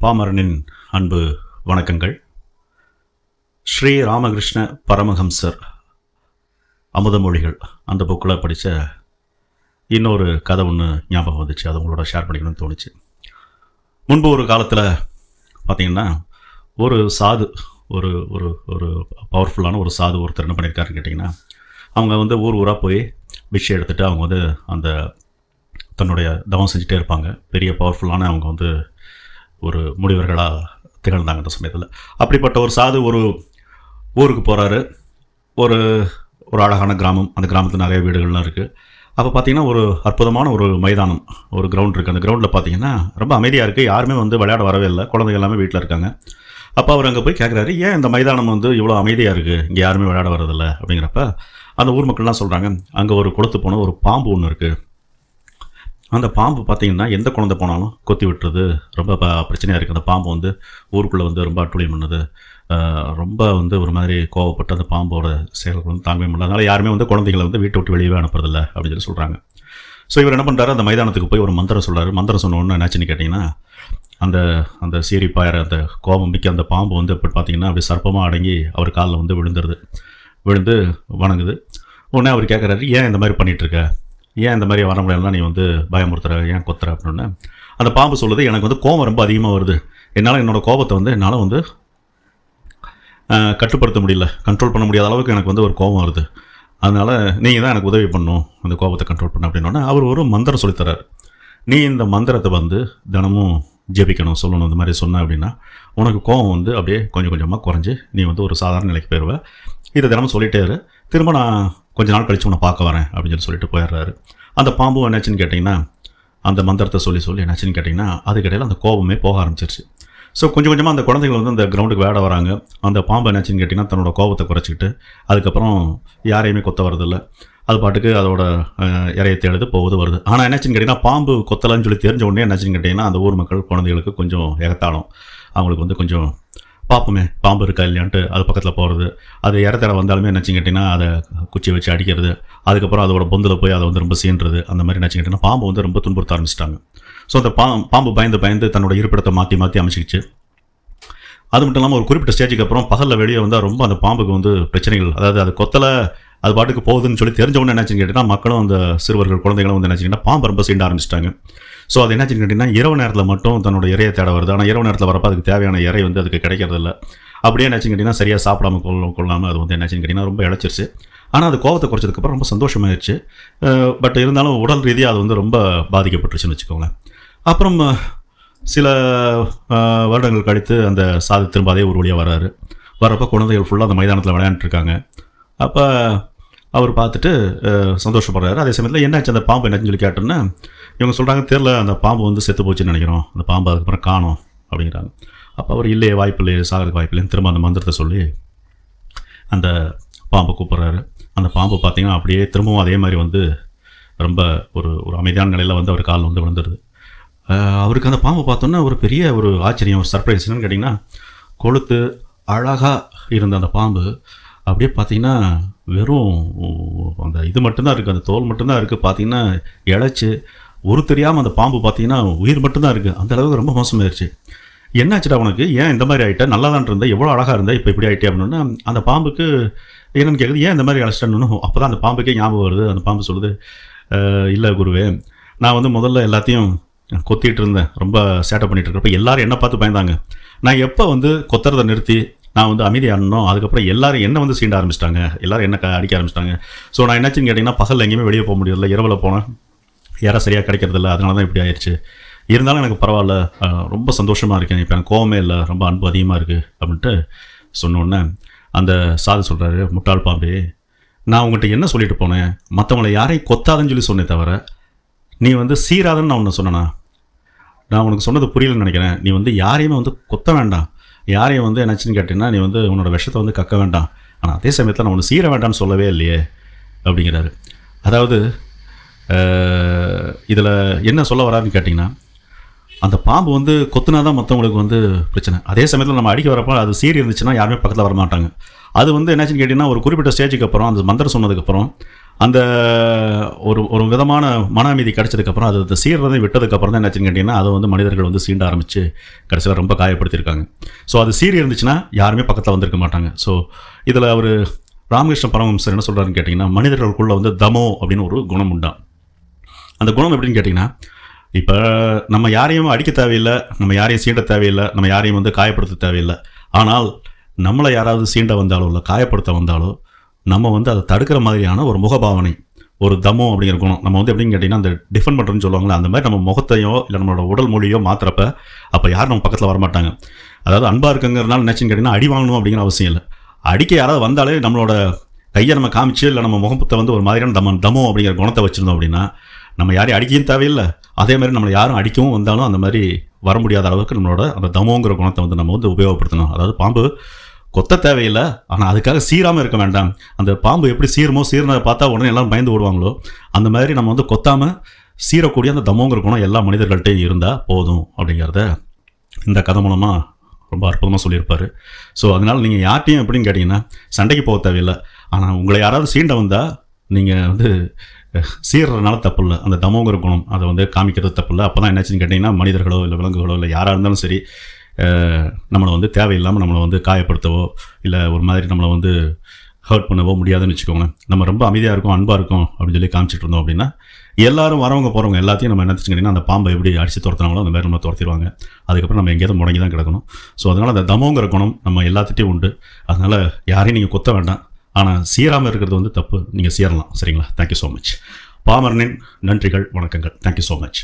பாமரனின் அன்பு வணக்கங்கள். ஸ்ரீ ராமகிருஷ்ண பரமஹம்சர் அமுதமொழிகள். அந்த புக்கில் படித்த இன்னொரு கதை ஒன்று ஞாபகம் வந்துச்சு. அதை உங்களோட ஷேர் பண்ணிக்கணும்னு தோணுச்சு. முன்பு ஒரு காலத்தில் பார்த்தீங்கன்னா ஒரு சாது ஒரு ஒரு ஒரு பவர்ஃபுல்லான ஒரு சாது ஒருத்தர் என்ன பண்ணியிருக்காருன்னு கேட்டிங்கன்னா அவங்க வந்து ஊர் ஊராக போய் விஷயம் எடுத்துகிட்டு அவங்க வந்து அந்த தன்னுடைய தவம் செஞ்சுட்டே இருப்பாங்க. பெரிய பவர்ஃபுல்லான அவங்க வந்து ஒரு முனிவர்களாக திகழ்ந்தாங்க அந்த சமயத்தில். அப்படிப்பட்ட ஒரு சாது ஒரு ஊருக்கு போகிறாரு ஒரு ஒரு அழகான கிராமம். அந்த கிராமத்தில் நிறைய வீடுகள்லாம் இருக்குது அப்போ பார்த்தீங்கன்னா ஒரு அற்புதமான ஒரு மைதானம் ஒரு கிரவுண்ட் இருக்குது அந்த கிரவுண்டில் பார்த்தீங்கன்னா ரொம்ப அமைதியாக இருக்குது யாருமே வந்து விளையாட வரவே இல்லை. குழந்தைங்க எல்லாமே வீட்டில் இருக்காங்க. அப்போ அவர் அங்கே போய் கேட்குறாரு ஏன் இந்த மைதானம் வந்து இவ்வளோ அமைதியாக இருக்குது இங்கே யாருமே விளையாட வரதில்லை அப்படிங்கிறப்ப அந்த ஊர் மக்கள்லாம் சொல்கிறாங்க அங்கே ஒரு குளத்து போன ஒரு பாம்பு ஒன்று இருக்குது அந்த பாம்பு பார்த்தீங்கன்னா எந்த குழந்தை போனாலும் கொத்தி விட்டுறது ரொம்ப ப பிரச்சனையாக இருக்குது அந்த பாம்பு வந்து ஊருக்குள்ளே வந்து ரொம்ப அட்டுழியம் பண்ணுது. ரொம்ப வந்து ஒரு மாதிரி கோவப்பட்டு அந்த பாம்போட செயல்கள் வந்து தாங்கவே முடியல. அதனால் யாருமே வந்து குழந்தைகளை வந்து வீட்டை விட்டு வெளியவே அனுப்புறதில்ல அப்படின்னு சொல்லி சொல்கிறாங்க ஸோ இவர் என்ன பண்ணுறாரு அந்த மைதானத்துக்கு போய் ஒரு மந்திரம் சொல்கிறாரு மந்திரம் சொன்ன என்னாச்சுன்னு கேட்டிங்கன்னா அந்த அந்த சீரி பாயிற அந்த கோபம் மிக்க அந்த பாம்பு வந்து எப்படி பார்த்தீங்கன்னா அப்படி சர்ப்பமாக அடங்கி அவர் காலில் வந்து விழுந்துருது. விழுந்து வணங்குது. உடனே அவர் கேட்குறாரு ஏன் இந்த மாதிரி பண்ணிட்டு இருக்க? ஏன் இந்த மாதிரி வர முடியலன்னா நீ வந்து பயமுறுத்துற ஏன் கொத்துற அப்படின்னு? அந்த பாம்பு சொல்லுது எனக்கு வந்து கோபம் ரொம்ப அதிகமாக வருது. என்னால் என்னோட கோபத்தை வந்து என்னால் வந்து கட்டுப்படுத்த முடியல. கண்ட்ரோல் பண்ண முடியாத அளவுக்கு எனக்கு வந்து ஒரு கோபம் வருது. அதனால் நீங்கள் தான் எனக்கு உதவி பண்ணும் அந்த கோபத்தை கண்ட்ரோல் பண்ண அப்படின்னோடனே அவர் ஒரு மந்திரம் சொல்லித்தரார் நீ இந்த மந்திரத்தை வந்து தினமும் ஜெபிக்கணும் சொல்லணும் இந்த மாதிரி சொன்ன அப்படின்னா உனக்கு கோபம் வந்து அப்படியே கொஞ்சம் கொஞ்சமாக குறைஞ்சி நீ வந்து ஒரு சாதாரண நிலைக்கு போயிடுவ இதை தினமும் சொல்லிட்டே இரு. திரும்ப நான் கொஞ்ச நாள் கழித்து உன்னை பார்க்க வரேன் அப்படின்னு சொல்லி சொல்லிட்டு போயிடுறாரு. அந்த பாம்பு என்னாச்சுன்னு கேட்டிங்கன்னா அந்த மந்திரத்தை சொல்லி சொல்லி என்னாச்சுன்னு கேட்டிங்கன்னா அதுக்கிடையில் அந்த கோபமே போக ஆரம்பிச்சிருச்சு. ஸோ கொஞ்சம் கொஞ்சமாக அந்த குழந்தைகள் வந்து அந்த கிரவுண்டுக்கு விளையாட வராங்க. அந்த பாம்பு என்னாச்சுன்னு கேட்டிங்கன்னா தன்னோட கோபத்தை குறைச்சிக்கிட்டு அதுக்கப்புறம் யாரையுமே கொத்த வரதில்லை அது பாட்டுக்கு அதோட அஹ், தேடுது போகுது வருது. ஆனால் என்னாச்சுன்னு கேட்டிங்கன்னா பாம்பு கொத்தலான்னு சொல்லி தெரிஞ்ச உடனே என்னாச்சுன்னு கேட்டிங்கன்னா அந்த ஊர் மக்கள் குழந்தைகளுக்கு கொஞ்சம் எகத்தாளம் அவங்களுக்கு வந்து கொஞ்சம் பார்ப்போமே பாம்பு இருக்கா இல்லையான்ட்டு அது பக்கத்தில் போகிறது அது இறத்தட வந்தாலுமே என்னாச்சுன்னு கேட்டிங்கன்னா அதை குச்சி வச்சு அடிக்கிறது. அதுக்கப்புறம் அதோட பொந்தில் போய் அதை வந்து ரொம்ப சீன்றது. அந்த மாதிரி என்னாச்சுன்னு கேட்டிங்கன்னா பாம்பு வந்து ரொம்ப துன்புறுத்த ஆரம்பிச்சிட்டாங்க. ஸோ அந்த பா பாம்பு பயந்து பயந்து தன்னோட இருப்பிடத்தை மாற்றி மாற்றி அமைச்சிக்கிச்சு. அது மட்டும் இல்லாமல் ஒரு குறிப்பிட்ட ஸ்டேஜுக்கு அப்புறம் பகலில் வெளியே வந்தால் ரொம்ப அந்த பாம்புக்கு வந்து பிரச்சனைகள். அதாவது அது கொத்தலை அது பாட்டுக்கு போகுதுன்னு சொல்லி தெரிஞ்சவொன்னே உடனே என்னாச்சுன்னு கேட்டிங்கன்னா மக்களும் அந்த சிறுவர்கள் குழந்தைகளும் வந்து என்னாச்சுன்னா பாம்பு ரொம்ப சீண்ட ஆரம்பிச்சிட்டாங்க. ஸோ அது என்னாச்சுன்னு கேட்டிங்கன்னா இரவு நேரத்தில் மட்டும் தன்னோட இறையை தேட வருது. ஆனால் இரவு நேரத்தில் வரப்போ அதுக்கு தேவையான இறை வந்து அதுக்கு கிடைக்கிறதில்ல. அப்படியே என்னாச்சுன்னு கேட்டிங்கன்னா சரியாக சாப்பிடாம கொள்ள கொள்ளாமல் அது வந்து என்னாச்சுன்னு கேட்டிங்கன்னா ரொம்ப இழைச்சிருச்சு. ஆனால் அது கோவத்தை குறைச்சதுக்கப்புறம் ரொம்ப சந்தோஷமாயிருச்சு. பட் இருந்தாலும் உடல் ரீதியாக அது வந்து ரொம்ப பாதிக்கப்பட்டுருச்சுன்னு வச்சுக்கோங்களேன். அப்புறம் சில வருடங்கள் கழித்து அந்த சாதி திரும்ப அதே ஒரு வழியாக வராரு. வரப்போ குழந்தைகள் ஃபுல்லாக அந்த மைதானத்தில் விளையாண்டுருக்காங்க இருக்காங்க. அப்போ அவர் பார்த்துட்டு சந்தோஷப்படுறாரு. அதே சமயத்தில் என்னாச்சு அந்த பாம்பு என்னாச்சுன்னு சொல்லி கேட்டோன்னா இவங்க சொல்கிறாங்க தெரில அந்த பாம்பு வந்து செத்து போச்சுன்னு நினைக்கிறோம். அந்த பாம்பு அதுக்கப்புறம் காணோம் அப்படிங்கிறாங்க. அப்போ அவர் இல்லையே வாய்ப்பு இல்லையே சாகிறதுக்கு வாய்ப்பு இல்லைன்னு திரும்ப அந்த மந்திரத்தை சொல்லி அந்த பாம்பை கூப்பிட்றாரு. அந்த பாம்பு பார்த்தீங்கன்னா அப்படியே திரும்பவும் அதே மாதிரி வந்து ரொம்ப ஒரு ஒரு அமைதியான நிலையில் வந்து அவர் கால் வந்து விழுந்துருது. அவருக்கு அந்த பாம்பை பார்த்தோன்னா ஒரு பெரிய ஒரு ஆச்சரியம் ஒரு சர்ப்ரைஸ் என்னன்னு கேட்டிங்கன்னா கொளுத்து அழகாக இருந்த அந்த பாம்பு அப்படியே பார்த்தீங்கன்னா வெறும் அந்த இது மட்டும்தான் இருக்குது அந்த தோல் மட்டும்தான் இருக்குது பார்த்தீங்கன்னா இழைச்சி ஒரு தெரியாமல் அந்த பாம்பு பார்த்தீங்கன்னா உயிர் மட்டும்தான் இருக்குது அந்த அளவுக்கு ரொம்ப மோசமாயிருச்சு. என்னாச்சுடா உனக்கு? ஏன் இந்த மாதிரி ஆகிட்ட நல்லா தான் இருந்த? எவ்வளோ அழகாக இருந்தா? இப்போ இப்படி ஆகிட்டே அப்படின்னா அந்த பாம்புக்கு என்னன்னு கேட்குது ஏன் இந்த மாதிரி அழைச்சிட்டேன்னு? அப்போ தான் அந்த பாம்புக்கே ஞாபகம் வருது. அந்த பாம்பு சொல்லுது இல்லை குருவே நான் வந்து முதல்ல எல்லாத்தையும் கொத்திட்டு இருந்தேன். ரொம்ப சேட்டை பண்ணிட்டு இருக்கப்ப எல்லாரும் என்ன பார்த்து பயந்தாங்க. நான் எப்போ வந்து கொத்துறதை நிறுத்தி நான் வந்து அமைதியானோ அதுக்கப்புறம் எல்லாரும் என்ன வந்து சீண்ட ஆரம்பிச்சிட்டாங்க? எல்லாரும் என்ன க- அடிக்க ஆரம்பிச்சிட்டாங்க? ஸோ நான் என்னாச்சுன்னு கேட்டிங்கன்னா பகலில் எங்கேயுமே வெளியே போக முடியல இரவில் போனேன். யாரை சரியாக கிடைக்கிறதில்ல. அதனால தான் இப்படி ஆயிடுச்சு இருந்தாலும் எனக்கு பரவாயில்ல. ரொம்ப சந்தோஷமாக இருக்கேன். இப்போ எனக்கு கோவமே இல்லை. ரொம்ப அன்பு அதிகமாக இருக்குது அப்படின்ட்டு சொன்னோடனே அந்த சாது சொல்கிறாரு முட்டாள் பாம்பே நான் உங்கள்கிட்ட என்ன சொல்லிட்டு போனேன்? மற்றவங்கள யாரையும் கொத்தாதுன்னு சொல்லி சொன்னே தவிர நீ வந்து சீராதன்னு நான் உன்னை சொன்னேனா? நான் உனக்கு சொன்னது புரியலன்னு நினைக்கிறேன். நீ வந்து யாரையுமே வந்து கொத்த வேண்டாம். யாரையும் வந்து என்னாச்சுன்னு கேட்டீங்கன்னா நீ வந்து உன்னோட விஷத்தை வந்து கக்க வேண்டாம். ஆனால் அதே சமயத்தில் நான் ஒன்று சீர வேண்டாம்னு சொல்லவே இல்லையே அப்படிங்கிறாரு. அதாவது இதில் என்ன சொல்ல வராருன்னு கேட்டிங்கன்னா அந்த பாம்பு வந்து கொத்துனா தான் மற்றவங்களுக்கு வந்து பிரச்சனை. அதே சமயத்தில் நம்ம அடிக்க வரப்போ அது சீரி இருந்துச்சுன்னா யாருமே பக்கத்தில் வரமாட்டாங்க. அது வந்து என்னாச்சுன்னு கேட்டிங்கன்னா ஒரு குறிப்பிட்ட ஸ்டேஜுக்கு அப்புறம் அந்த மந்திரம் சொன்னதுக்கப்புறம் அந்த ஒரு ஒரு விதமான மன அமைதி கிடச்சதுக்கப்புறம் அது அது சீர்றதை விட்டதுக்கப்புறம் தான் என்னாச்சுன்னு கேட்டிங்கன்னா அதை வந்து மனிதர்கள் வந்து சீண்ட ஆரம்பித்து கடைசியில் ரொம்ப காயப்படுத்தியிருக்காங்க. ஸோ அது சீர் இருந்துச்சுன்னா யாருமே பக்கத்தில் வந்திருக்க மாட்டாங்க. ஸோ இதில் அவர் ராமகிருஷ்ண பரமஹம்சர் என்ன சொல்கிறாருன்னு கேட்டிங்கன்னா மனிதர்களுக்குள்ளே வந்து தமோ அப்படின்னு ஒரு குணம் உண்டாம் அந்த குணம் எப்படின்னு கேட்டிங்கன்னா இப்போ நம்ம யாரையும் அடிக்க தேவையில்லை நம்ம யாரையும் சீண்ட தேவையில்லை நம்ம யாரையும் வந்து காயப்படுத்த தேவையில்லை. ஆனால் நம்மளை யாராவது சீண்ட வந்தாலோ இல்லை காயப்படுத்த வந்தாலோ நம்ம வந்து அதை தடுக்கிற மாதிரியான ஒரு முகபாவனை ஒரு தமோ அப்படிங்கிற குணம் நம்ம வந்து எப்படின்னு கேட்டிங்கன்னா அந்த டிஃபன் பண்ணுறோன்னு சொல்லுவாங்களே அந்த மாதிரி நம்ம முகத்தையோ இல்லை நம்மளோட உடல் மொழியோ மாத்துறப்ப அப்போ யாரும் நம்ம பக்கத்தில் வரமாட்டாங்க. அதாவது அன்பாக இருக்குங்கிறனால நினச்சின்னு கேட்டிங்கன்னா அடி வாங்கணும் அப்படிங்கிற அவசியம் இல்லை. அடிக்க யாராவது வந்தாலே நம்மளோட கையை நம்ம காமிச்சு இல்லை நம்ம முகத்தை வந்து ஒரு மாதிரியான தம தமோ அப்படிங்கிற குணத்தை வச்சுருந்தோம் அப்படின்னா நம்ம யாரையும் அடிக்கவும் தேவையில்லை. அதே மாதிரி நம்மளை யாரும் அடிக்கவும் வந்தாலும் அந்த மாதிரி வர முடியாத அளவுக்கு நம்மளோட அந்த தமோங்கிற குணத்தை வந்து நம்ம வந்து உபயோகப்படுத்தணும். அதாவது பாம்பு கொத்த தேவையில்லை. ஆனால் அதுக்காக சீராமல் இருக்க வேண்டாம். அந்த பாம்பு எப்படி சீருமோ சீர்னதை பார்த்தா உடனே எல்லாரும் பயந்து விடுவாங்களோ அந்த மாதிரி நம்ம வந்து கொத்தாமல் சீரக்கூடிய அந்த தமோங்கிற குணம் எல்லா மனிதர்கள்ட்டையும் இருந்தால் போதும் அப்படிங்கிறத இந்த கதை மூலமாக ரொம்ப அற்புதமாக சொல்லியிருப்பார். ஸோ அதனால் நீங்கள் யார்ட்டையும் எப்படின்னு கேட்டிங்கன்னா சண்டைக்கு போக தேவையில்லை. ஆனால் உங்களை யாராவது சீண்ட வந்தால் நீங்கள் வந்து சீர்றதுனால தப்பு இல்லை அந்த தமோங்கிற குணம் அதை வந்து காமிக்கிறது தப்பு இல்லை அப்போ தான் என்னாச்சுன்னு கேட்டிங்கன்னா மனிதர்களோ இல்லை விலங்குகளோ இல்லை யாராக இருந்தாலும் சரி நம்மளை வந்து தேவையில்லாமல் நம்மளை வந்து காயப்படுத்தவோ இல்லை ஒரு மாதிரி நம்மளை வந்து ஹர்ட் பண்ணவோ முடியாதுன்னு வச்சுக்கோங்களேன். நம்ம ரொம்ப அமைதியாக இருக்கும் அன்பாக இருக்கும் அப்படின்னு சொல்லி காமிச்சிட்டு இருந்தோம் அப்படின்னா எல்லாரும் வரவங்க போகிறவங்க எல்லாத்தையும் நம்ம என்ன வச்சுக்கிட்டிங்கன்னா அந்த பாம்பை எப்படி அடித்து துரத்துனாங்களோ அந்த மாதிரி நம்ம துரத்திடுவாங்க. அதுக்கப்புறம் நம்ம எங்கேயாவது முடங்கி தான் கிடக்கணும். ஸோ அதனால் அந்த தமோங்கிற குணம் நம்ம எல்லாத்துட்டையும் உண்டு. அதனால் யாரையும் நீங்கள் கொத்த வேண்டாம். ஆனால் சீராமல் இருக்கிறது வந்து தப்பு. நீங்கள் சீரலாம். சரிங்களா? தேங்க்யூ ஸோ மச் பாமரனின் நன்றிகள் வணக்கங்கள். Thank you so much